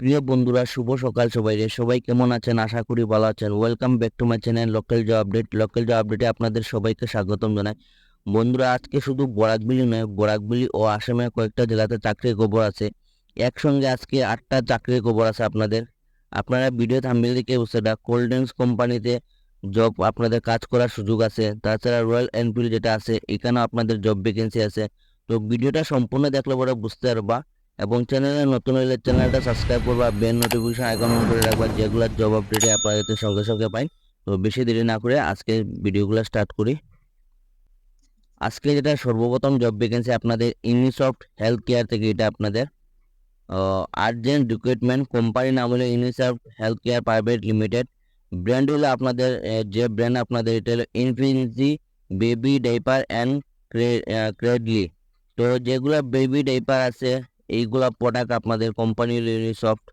প্রিয় বন্ধুরা, শুভ সকাল সবাই রে সবাই কেমন আছেন? আশা করি ভালো আছেন। Welcome back to my channel local job update local job আপডেটে আপনাদের সবাইকে স্বাগতম জানাই। বন্ধুরা, আজকে শুধু বরাকবিলি নয়, বরাকবিলি ও আসামের কয়েকটা জেলাতে চাকরির খবর আছে। একসঙ্গে আজকে আটটা চাকরির খবর আছে আপনাদের। আপনারা ভিডিও থাম্বেল দিকে সেটা কোল্ড ড্রিঙ্কস কোম্পানিতে জব আপনাদের কাজ করার সুযোগ আছে। তাছাড়া রয়্যাল এনফিল্ড যেটা আছে, এখানেও আপনাদের জব ভ্যাকেন্সি আছে। তো ভিডিওটা সম্পূর্ণ দেখলে পরে বুঝতে পারবা এবং চ্যানেলে নতুন হলে চ্যানেলটা সাবস্ক্রাইব করবা, বেল নোটিফিকেশন আইকন অন করে রাখবা, যেগুলো জব আপডেটে আপনারা যাতে সঙ্গে সঙ্গে পাই। তো বেশি দেরি না করে আজকে ভিডিওগুলো স্টার্ট করি। আজকে যেটা সর্বপ্রথম জব ভ্যাকেন্সি আপনাদের ইউনিসফট হেলথ কেয়ার থেকে এটা আপনাদের। আর্জেন্ট রিক্রুটমেন্ট কোম্পানির নাম হলো Unisoft health care private limited brand হলো আপনাদের যে ব্র্যান্ড আপনাদের এটা হলো infinity baby diaper and cradly তো যেগুলো বেবি ডাইপার আছে এইগুলা প্রোডাক্ট আপনাদের কোম্পানির সফট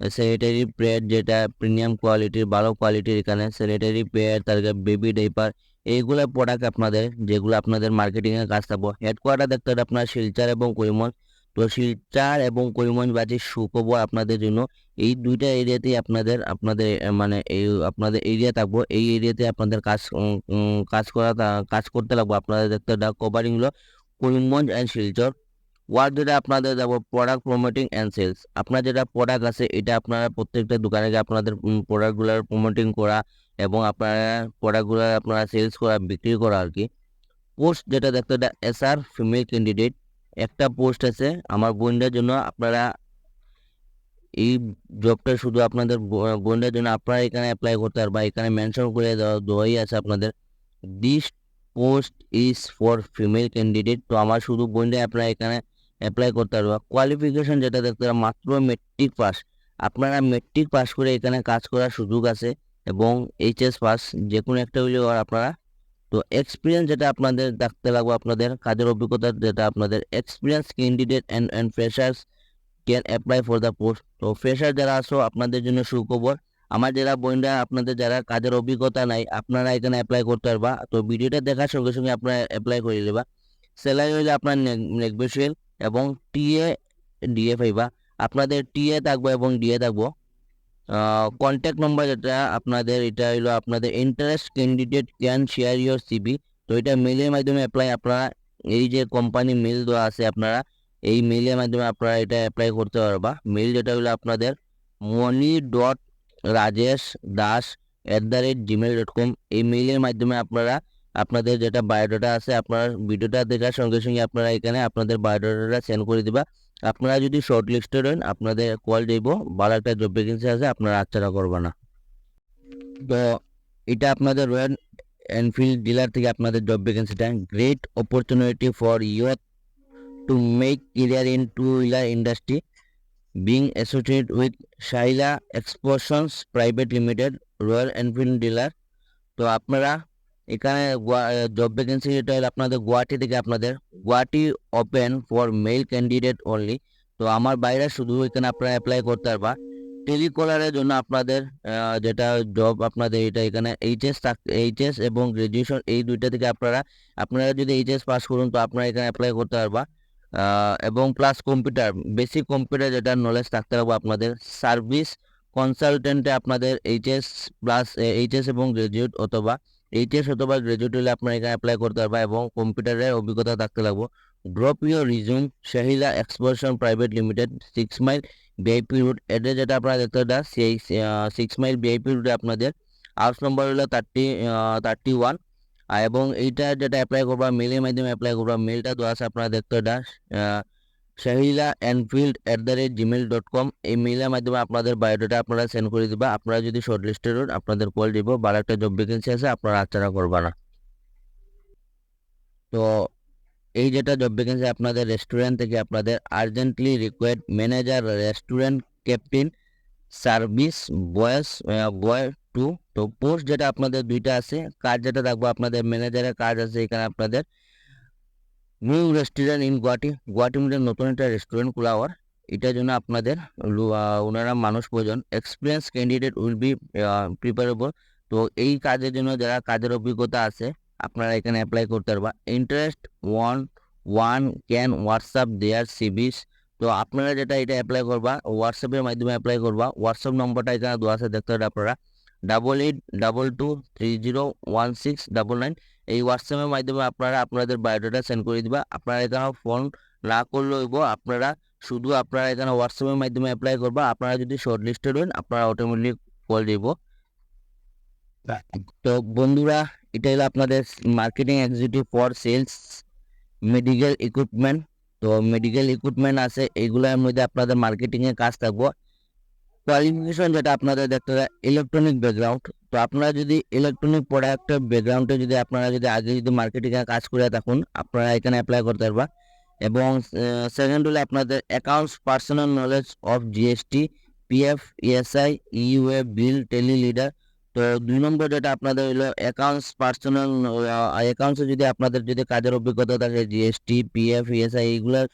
স্যানিটারি প্যাড যেটা প্রিমিয়াম কোয়ালিটির ভালো কোয়ালিটির এখানে স্যানিটারি প্যাড তার বেবি ডাইপার এইগুলা প্রোডাক্ট আপনাদের, যেগুলো আপনাদের মার্কেটিংয়ে কাজ থাকব। হেডকোয়ার্টার দেখতে হবে আপনার শিলচার এবং করিমগঞ্জ। তো শিলচার এবং করিমগঞ্জ বাজির সুখবর আপনাদের জন্য এই দুইটা এরিয়াতেই আপনাদের আপনাদের মানে এই, আপনাদের এরিয়া থাকব। এই এরিয়াতে আপনাদের কাজ কাজ করা, কাজ করতে লাগবো। আপনাদের দেখতে হবে কভারিং হলো করিমগঞ্জ অ্যান্ড শিলচর। ওয়ার্ড যেটা আপনাদের যাব প্রোডাক্ট প্রমোটিং অ্যান্ড সেলস আপনার যেটা প্রোডাক্ট আছে, এটা আপনারা প্রত্যেকটা দোকানে গিয়ে আপনাদের প্রোডাক্টগুলোর প্রমোটিং করা এবং আপনারা প্রোডাক্টগুলো আপনারা সেলস করা, বিক্রি করা আর কি। পোস্ট যেটা দেখতে এটা এস আর ফিমেল ক্যান্ডিডেট একটা পোস্ট আছে, আমার বোনদের জন্য আপনারা এই জবটা শুধু আপনাদের বোনদের জন্য আপনারা এখানে অ্যাপ্লাই করতে পারবা এখানে মেনশন করে দেওয়া, দেওয়াই আছে আপনাদের। This post is for female candidate তো আমার শুধু বোনদের, আপনারা এখানে অ্যাপ্লাই করতে পারবা। কোয়ালিফিকেশন যেটা দেখতে পারবা মাত্র মেট্রিক পাস আপনারা মেট্রিক পাস করে এখানে কাজ করার সুযোগ আছে এবং এইচএস পাস যে কোনো একটা আর আপনারা তো এক্সপিরিয়েন্স যেটা আপনাদের দেখতে লাগবে, আপনাদের কাজের অভিজ্ঞতা যেটা আপনাদের experience candidate and and freshers can apply for the post তো ফ্রেশার যারা আসো আপনাদের জন্য সুখবর। আমার যারা বোনরা আপনাদের যারা কাজের অভিজ্ঞতা নাই, আপনারা এখানে অ্যাপ্লাই করতে পারবা। তো ভিডিওটা দেখার সঙ্গে সঙ্গে আপনারা অ্যাপ্লাই করে নেবা। স্যালারি হলে আপনার নেগোসিয়েল এবং টিএ ডিএ পাইবা আপনাদের টিএ থাকব এবং ডিএ থাকব। কন্ট্যাক্ট নম্বর যেটা আপনাদের, এটা হলো আপনাদের interest candidate can share your CV তো এটা মেলের মাধ্যমে অ্যাপ্লাই আপনারা, এই যে কোম্পানি মেল দেওয়া আছে আপনারা, এই মেলের মাধ্যমে আপনারা এটা অ্যাপ্লাই করতে পারবা। মেল যেটা হলো আপনাদের Moni dot Rajesh Das at the rate Gmail dot com এই মেইলের মাধ্যমে আপনারা আপনাদের যেটা বায়োডাটা আছে, আপনার ভিডিওটা দেখার সঙ্গে সঙ্গে আপনারা এখানে আপনাদের বায়োডাটাটা সেন্ড করে দিবা। আপনারা যদি শর্ট লিস্টেড হন আপনাদের কল যাইব ভালো একটা জব ভ্যাকেন্সি আছে, আপনারা আচ্ছাড়া করবে না। তো এটা আপনাদের রয়্যাল এনফিল্ড ডিলার থেকে আপনাদের job ভ্যাকেন্সিটা great opportunity for youth to make career in two wheeler industry being associate with Shaila expositions private limited Royal Enfield dealer তো আপনারা এখানে জব ভ্যাকেন্সি যেটা আপনাদের গুয়াহাটি থেকে আপনাদের। Guwahati open for male candidate only তো আমার বাইরে শুধু এখানে আপনারা অ্যাপ্লাই করতে পারবা। টেলিকলারের জন্য আপনাদের যেটা জব আপনাদের এটা এখানে এইচএস এইচএস এবং গ্রাজুয়েশন এই দুইটা থেকে আপনারা আপনারা যদি এইচএস পাস করুন তো আপনারা এখানে অ্যাপ্লাই করতে পারবা। এবং প্লাস কম্পিউটার বেসিক কম্পিউটার যেটা নলেজ থাকতে হবে আপনাদের সার্ভিস কনসালটেন্টে আপনাদের এইচএস প্লাস এইচএস এবং গ্রাজুয়েট অথবা এইচএস অথবা গ্রাজুয়েট হলে আপনারা এখানে অ্যাপ্লাই করতে পারবা এবং কম্পিউটারের অভিজ্ঞতা থাকতে লাগবে। Drop your resume Shahila exposition private limited six mile VIP route address যেটা আপনারা দেখতে পাচ্ছেন সেই সিক্স মাইল ভিআইপি রুটে আপনাদের হাউস নম্বর হলো থার্টি থার্টি ওয়ান এবং এইটা যেটা অ্যাপ্লাই করবা মেলের মাধ্যমে অ্যাপ্লাই করবা মেলটা দেওয়া আছে আপনারা দেখতে পাচ্ছেন Shahila Enfield at the rate Gmail dot com এই মেলের মাধ্যমে আপনাদের বায়োডাটা আপনারা সেন্ড করে দিবা। আপনারা যদি শর্ট লিস্টেড হন আপনাদের কল দিব। বারো একটা জব ভ্যাকেন্সি আছে, আপনারা আচ্ছাড়া করবা না। তো এই যেটা জব ভ্যাকেন্সি আপনাদের রেস্টুরেন্ট থেকে আপনাদের urgently required manager restaurant captain service boys boy two তো পোস্ট যেটা আপনাদের দুইটা আছে, কাজ যেটা রাখব আপনাদের ম্যানেজারের কাজ আছে, এখানে আপনাদের নিউ রেস্টুরেন্ট ইন গুয়াহাটি গুয়াহাটির মধ্যে নতুন একটা রেস্টুরেন্ট খোলা হওয়ার। এটার জন্য আপনাদের ওনারা মানুষ প্রয়োজন। Experience candidate will be preferable তো এই কাজের জন্য যারা কাজের অভিজ্ঞতা আছে, আপনারা এখানে অ্যাপ্লাই করতে পারবা। Interest one one can WhatsApp their সিবিস তো আপনারা যেটা এটা অ্যাপ্লাই করবা হোয়াটসঅ্যাপের মাধ্যমে অ্যাপ্লাই করবা। হোয়াটসঅ্যাপ নম্বরটা এখানে দেওয়া আছে, দেখতে পারেন আপনারা। Double eight double two three zero one six double nine এই হোয়াটসঅ্যাপের মাধ্যমে আপনারা আপনাদের বায়োডাটা সেন্ড করে দিবা। আপনারা এখানে ফোন না করলেও হইব আপনারা শুধু আপনারা এখানে হোয়াটসঅ্যাপের মাধ্যমে অ্যাপ্লাই করবা। আপনারা যদি শর্ট লিস্টেড হন আপনারা অটোমেটিক কল দিব। তো বন্ধুরা এটা হলো আপনাদের marketing executive for sales medical equipment তো মেডিকেল ইকুইপমেন্ট আছে এইগুলোর মধ্যে আপনাদের মার্কেটিংয়ের কাজ থাকব। কোয়ালিফিকেশন যেটা আপনাদের দেখতে হবে ইলেকট্রনিক ব্যাকগ্রাউন্ড তো আপনারা যদি ইলেকট্রনিক প্রোডাক্টের ব্যাকগ্রাউন্ডে যদি আপনারা যদি আগে যদি মার্কেটিংয়ে কাজ করে থাকুন, আপনারা এখানে অ্যাপ্লাই করতে পারবা। এবং সেকেন্ড হলে আপনাদের accounts personal knowledge of GST PF ESI UA bill Tally leader তো দুই নম্বর যেটা আপনাদের হলো অ্যাকাউন্টস পার্সোনাল অ্যাকাউন্টসে যদি আপনাদের যদি কাজের অভিজ্ঞতা থাকে জিএসটি পিএফ ইএসআই এইগুলোর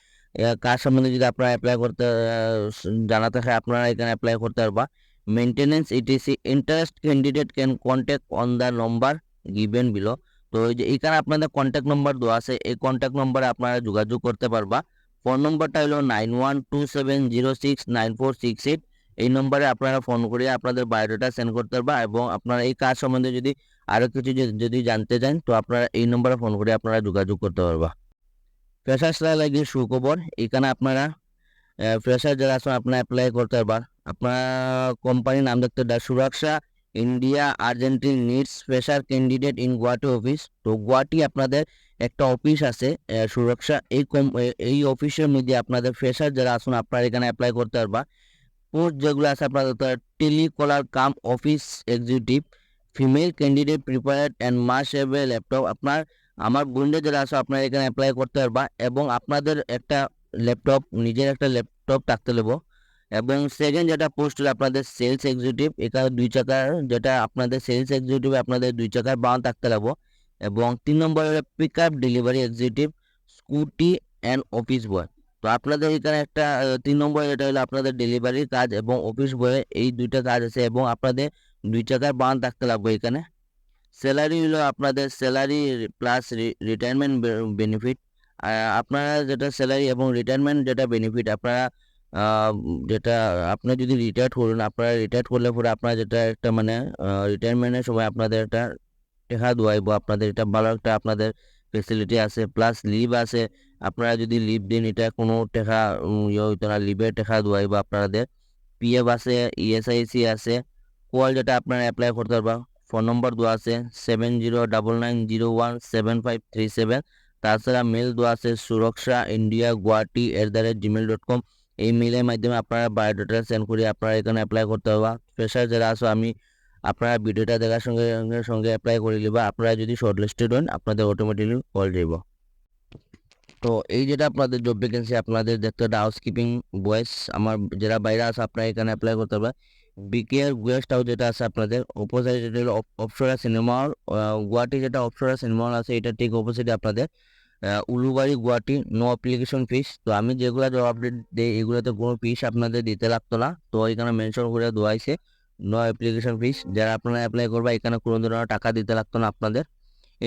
কাজ সম্বন্ধে যদি আপনারা অ্যাপ্লাই করতে জানা থাকে আপনারা এখানে অ্যাপ্লাই করতে পারবা। Maintenance ETC interest candidate can contact on the number given below তো এই যে এখানে আপনাদের কন্ট্যাক্ট নম্বর দেওয়া আছে, এই কন্ট্যাক্ট নম্বরে আপনারা যোগাযোগ করতে পারবা। ফোন নম্বরটা হলো nine one two seven zero six nine four six eight এই নম্বরে আপনারা ফোন করে আপনাদের বায়োডাটা সেন্ড করতে পারবা এবং আপনারা এই কাজ সম্বন্ধে যদি আরও কিছু যদি জানতে চান, তো আপনারা এই নম্বরে ফোন করে আপনারা যোগাযোগ করতে পারবা। ফ্রেশার্সরা লাগে সুখবর এখানে আপনারা ফ্রেশার যারা আছেন, আপনারা অ্যাপ্লাই করতে পারবা আপনারা কোম্পানির নাম দেখতে the Suraksha India urgently needs fresher candidate in Guwahati office তো গুয়াহাটি আপনাদের একটা অফিস আছে সুরক্ষা এই কম- এই অফিসের মধ্যে আপনাদের ফ্রেশার যারা আছেন, আপনারা এখানে অ্যাপ্লাই করতে পারবা পোস্ট যেগুলো আছে আপনাদের telecaller cum office executive female candidate prepared and must have a laptop আপনার আমার বন্ধু যারা আপনারা এখানে অ্যাপ্লাই করতে পারবা এবং আপনাদের একটা ল্যাপটপ নিজের একটা ল্যাপটপ থাকতে নেব এবং সেকেন্ড যেটা পোস্ট হলো আপনাদের সেলস এক্সিকিউটিভ এখানে দুই চাকার, যেটা আপনাদের সেলস এক্সিকিউটিভ আপনাদের দুই চাকার বাঁ থাকতে লাগবো এবং তিন নম্বর হলো pick up delivery executive scooty and office boy তো আপনাদের এখানে একটা, তিন নম্বর এটা হলো আপনাদের ডেলিভারির কাজ এবং অফিস বয়ে এই দুইটা কাজ আছে এবং আপনাদের দুই চাকার বান থাকতে লাগবে এখানে। স্যালারি হলো আপনাদের স্যালারি প্লাস রিটায়ারমেন্ট বেনিফিট আপনারা যেটা স্যালারি এবং রিটায়ারমেন্ট যেটা বেনিফিট আপনারা যেটা আপনি যদি রিটায়ার্ড করুন, আপনারা রিটায়ার্ড করলে পরে আপনারা যেটা একটা মানে রিটায়ারমেন্টের সময় আপনাদের একটা টেকা দোয়াইব, আপনাদের এটা ভালো একটা আপনাদের ফেসিলিটি আছে প্লাস লিভ আছে। আপনারা যদি লিভ দিন, এটা কোনো টেকা ইয়ে হইতো না লিভের টেকা দোয়াইব আপনাদের। পিএফ আছে ইএসআইসি আছে কল যেটা আপনারা অ্যাপ্লাই করতে পারবা। ফোন নম্বর দেওয়া আছে seven zero double nine zero one seven five three seven তাছাড়া মেল দেওয়া আছে Suraksha India Guwahati at the rate Gmail dot com এই মেলের মাধ্যমে আপনারা বায়োডাটা সেন্ড করে আপনারা এখানে অ্যাপ্লাই করতে পারবা। ফ্রেশার যারা আছো, আমি আপনারা ভিডিওটা দেখার সঙ্গে সঙ্গে সঙ্গে অ্যাপ্লাই করে নিবা। আপনারা যদি শর্ট লিস্টেড হন, আপনাদের অটোমেটিকলি কল দিব। তো এই যেটা আপনাদের জব ভ্যাকেন্সি আপনাদের দেখতে একটা হাউসকিপিং বয়েস আমার যারা বাইরে আছে, আপনারা এখানে অ্যাপ্লাই করতে পারবেন বিকেআর গেস্ট হাউস যেটা আছে আপনাদের অপোজিট যেটা হলো অপসরা সিনেমা হল গুয়াহাটি যেটা অপসরা সিনেমা হল আছে, এটা ঠিক অপোজিটে আপনাদের। Ulubari, Guwahati no application fees তো আমি যেগুলো জব আপডেট দিই, এগুলোতে কোনো ফিস আপনাদের দিতে লাগতো না। তো এখানে মেনশন করে দেওয়াইছে নো অ্যাপ্লিকেশন ফিস যারা আপনারা অ্যাপ্লাই করবে, এখানে কোনো ধরনের টাকা দিতে লাগতো না আপনাদের।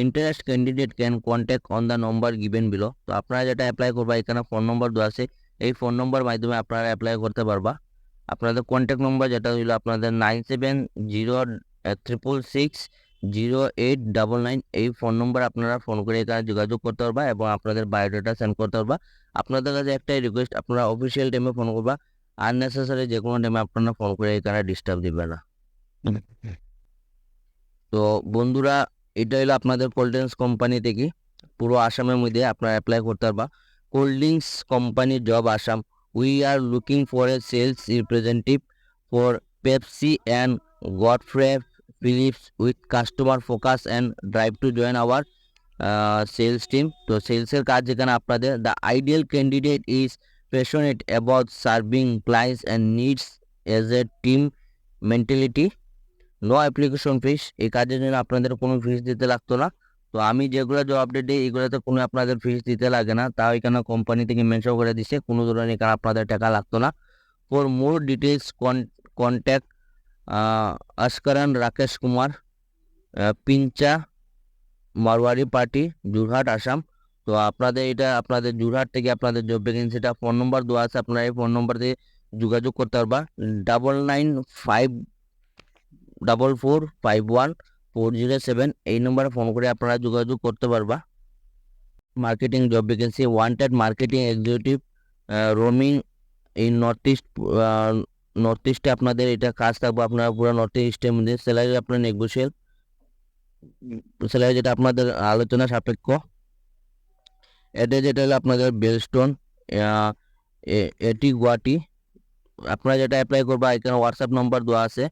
Interest candidate can contact on the number given below তো আপনারা যেটা অ্যাপ্লাই করবা, এখানে ফোন নম্বর দেওয়া আছে। এই ফোন নম্বর মাধ্যমে আপনারা অ্যাপ্লাই করতে পারবা। আপনাদের কন্ট্যাক্ট নম্বর যেটা হইল আপনাদের nine seven zero triple six zero eight double nine এই ফোন নম্বর আপনারা ফোন করে এখানে যোগাযোগ করতে পারবা এবং আপনাদের বায়োডাটা সেন্ড করতে পারবা। আপনাদের কাছে একটাই রিকোয়েস্ট আপনারা অফিসিয়াল টাইমে ফোন করবা আননেসেসারি যে কোনো টাইমে আপনারা ফোন করে এখানে ডিস্টার্ব দিবে না। তো বন্ধুরা, এটা হলো আপনাদের কোল্ড ড্রিঙ্কস কোম্পানি থেকে, পুরো আসামের মধ্যে আপনারা অ্যাপ্লাই করতে পারবা। Cold drinks company job Assam. We are looking for a sales representative for Pepsi and Godfrey Phillips with customer focus and drive to join our sales team তো সেলসের কাজ যেখানে আপনাদের the ideal candidate is passionate about serving clients and needs as a team mentality no application fees এই কাজের জন্য আপনাদের কোনো ফিস দিতে লাগতো না। তো আমি যেগুলো যে আপডেট দিই, এগুলোতে কোনো আপনাদের ফিস দিতে লাগে না। তাও এখানে কোম্পানি থেকে মেনশন করে দিছে, কোনো ধরনের এখানে আপনাদের টাকা লাগতো না। For more details contact Askaran Rakesh Kumar Pincha Marwari party Jorhat Assam তো আপনাদের এটা, আপনাদের জুরহাট থেকে আপনাদের জব ভ্যাকেন্সিটা ফোন নম্বর দেওয়া আছে, আপনারা এই ফোন নম্বর দিয়ে যোগাযোগ করতে পারবা। Double nine five double four five one four zero seven এই নম্বরে ফোন করে আপনারা যোগাযোগ করতে পারবা। Marketing job vacancy wanted marketing executive roaming এই নর্থ ইস্ট নর্থ ইস্টে আপনাদের এটা কাজ থাকবে, আপনারা পুরো নর্থ ইস্টের মধ্যে স্যালারি আপনার নেগোসিয়েল স্যালারি যেটা আপনাদের আলোচনা সাপেক্ষ। এটা যেটা হলো আপনাদের বেলস্টোন এটি গুয়াহাটি। আপনারা যেটা অ্যাপ্লাই করবা, এখানে হোয়াটসঅ্যাপ নম্বর দেওয়া আছে।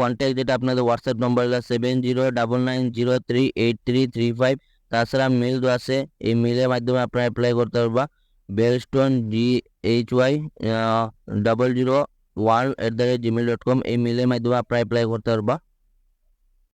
কন্ট্যাক্ট যেটা আপনাদের হোয়াটসঅ্যাপ নম্বর হলো seven zero double nine zero three eight three three five তাছাড়া মেল তো আছে, এই মেলের মাধ্যমে আপনারা অ্যাপ্লাই করতে পারবা। Bellstone G H Y double zero one at the rate Gmail dot com এই মেলের মাধ্যমে আপনারা অ্যাপ্লাই করতে পারবা।